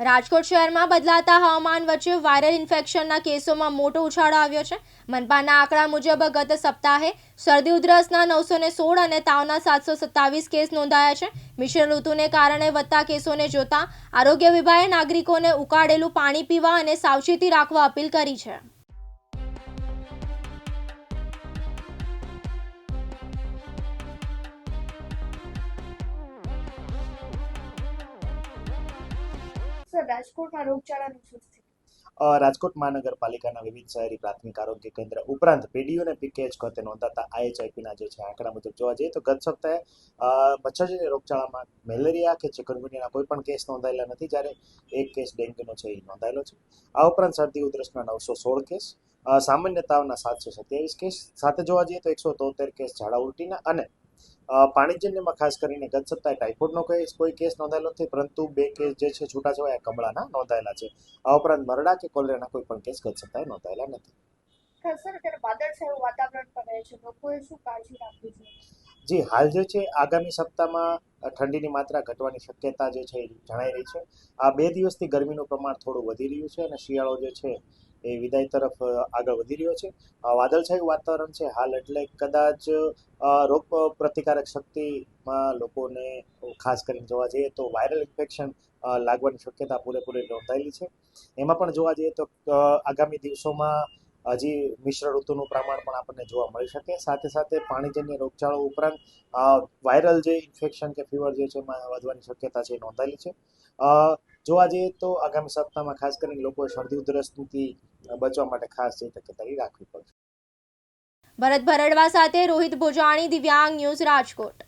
રાજકોટ શહેરમાં બદલાતા હવામાન વચ્ચે વાયરલ ઇન્ફેક્શનના કેસોમાં મોટો ઉછાળો આવ્યો છે. મનપાના આંકડા મુજબ ગત સપ્તાહે શરદી ઉધરસના નવસો ને સોળ અને તાવના સાતસો સત્તાવીસ કેસ નોંધાયા છે. મિશ્ર ઋતુને કારણે વધતા કેસોને જોતા આરોગ્ય વિભાગે નાગરિકોને ઉકાળેલું પાણી પીવા અને સાવચેતી રાખવા અપીલ કરી છે. સર, રાજકોટમાં રોગચાળાની સ્થિતિ? રાજકોટ મહાનગરપાલિકાના વિવિધ શહેરી પ્રાથમિક આરોગ્ય કેન્દ્ર ઉપરાંત પીડીયુ અને પીકેએચ ખાતે નોંધાતા આઈએચઆઈપીના જે છે, આંકડા મુજબ જોવા જઈએ તો ગત સપ્તાહે મચ્છરજન્ય રોગચાળામાં મેલેરિયા કે ચિકનગુનિયાના કોઈ પણ કેસ નોંધાયેલા નથી, જ્યારે એક કેસ ડેન્ગ્યુનો છે, એ નોંધાયેલો છે. આ ઉપરાંત શરદી ઉધરસના નવસો સોળ કેસ સામાન્ય તાવના સાતસો સત્યાવીસ કેસ, સાથે જોવા જઈએ તો એકસો તોતેર કેસ ઝાડા ઉલટીના અને પાણીજન્યમાં ખાસ કરીને ગત સપ્તાહે ટાઇફોઇડનો કેસ કોઈ કેસ નોંધાયેલો નથી પરંતુ બે કેસ જે છે છૂટાછવાયા કમળાના નોંધાયેલા છે. આ ઉપરાંત મરડા કે કોલેરાના કોઈ પણ કેસ ગત સપ્તાહે નોંધાયેલા નથી. જી હાલ જે છે આગામી સપ્તાહમાં ઠંડીની માત્રા ઘટવાની શક્યતા જે છે જણાઈ રહી છે. આ બે દિવસથી ગરમીનું પ્રમાણ થોડું વધી રહ્યું છે અને શિયાળો જે છે એ વિદાય તરફ આગળ વધી રહ્યો છે. વાદળછાયું વાતાવરણ છે હાલ, એટલે કદાચ રોગ પ્રતિકારક શક્તિમાં લોકોને ખાસ કરીને જોવા જઈએ તો વાયરલ ઇન્ફેક્શન લાગવાની શક્યતા પૂરેપૂરી નોંધાયેલી છે. એમાં પણ જોવા જઈએ તો આગામી દિવસોમાં હજી મિશ્ર ઋતુનું પ્રમાણ પણ આપણને જોવા મળી શકે. સાથે સાથે પાણીજન્ય રોગચાળો ઉપરાંત વાયરલ જે ઇન્ફેક્શન કે ફીવર જે છે એમાં વધવાની શક્યતા છે એ નોંધાયેલી છે. જોવા જઈએ તો આગામી સપ્તાહમાં ખાસ કરીને લોકોએ શરદી ઉધરસથી બચવા માટે ખાસ જે તકેદારી રાખવી પડશે. ભરત ભરડવા સાથે રોહિત ભોજાણી, દિવ્યાંગ ન્યૂઝ રાજકોટ.